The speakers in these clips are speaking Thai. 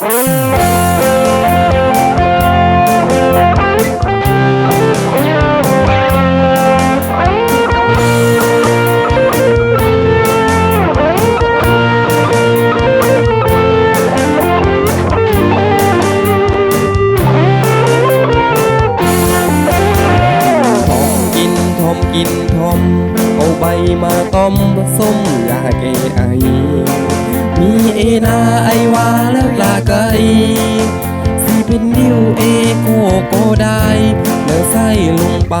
ทอมกินทอมกินทอมเอาใบมาต้มส้มยาแก้ไอ มีเอนาไอวา ไกลสิเป็นนิ้วเอโกโกได้แล้วใส่ลงไป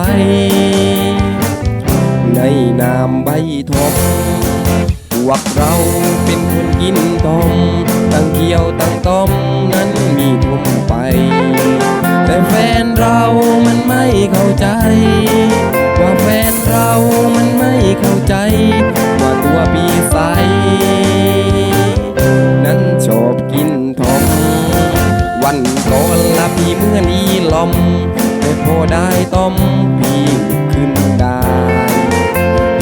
ในนามใบทอมพวกเราเป็นคนกินตอมตั้งเกี่ยวตั้งต้มนั้นมีทุ่มไป อนละพี่เมื่อนี้ลอมแต่พอได้ต้มพี่ขึ้นได้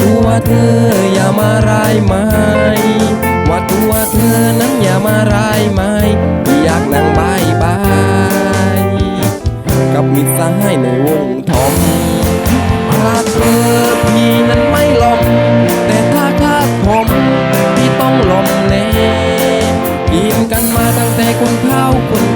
ตัวเธออย่ามาร้ายไม้ว่าตัวเธอนั้นอย่ามาร้ายไม้อยากนั่งบายบายกับมิตรสหายในวงทอมถ้าเธอพี่นั้นไม่ลมแต่ถ้าคาดผมพี่ต้องลมแน่กินกันมาตั้งแต่คนเฒ่าคน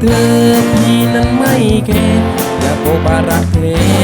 เธอพี่นั้นไม่แค่อยากบอกว่ารักเธอ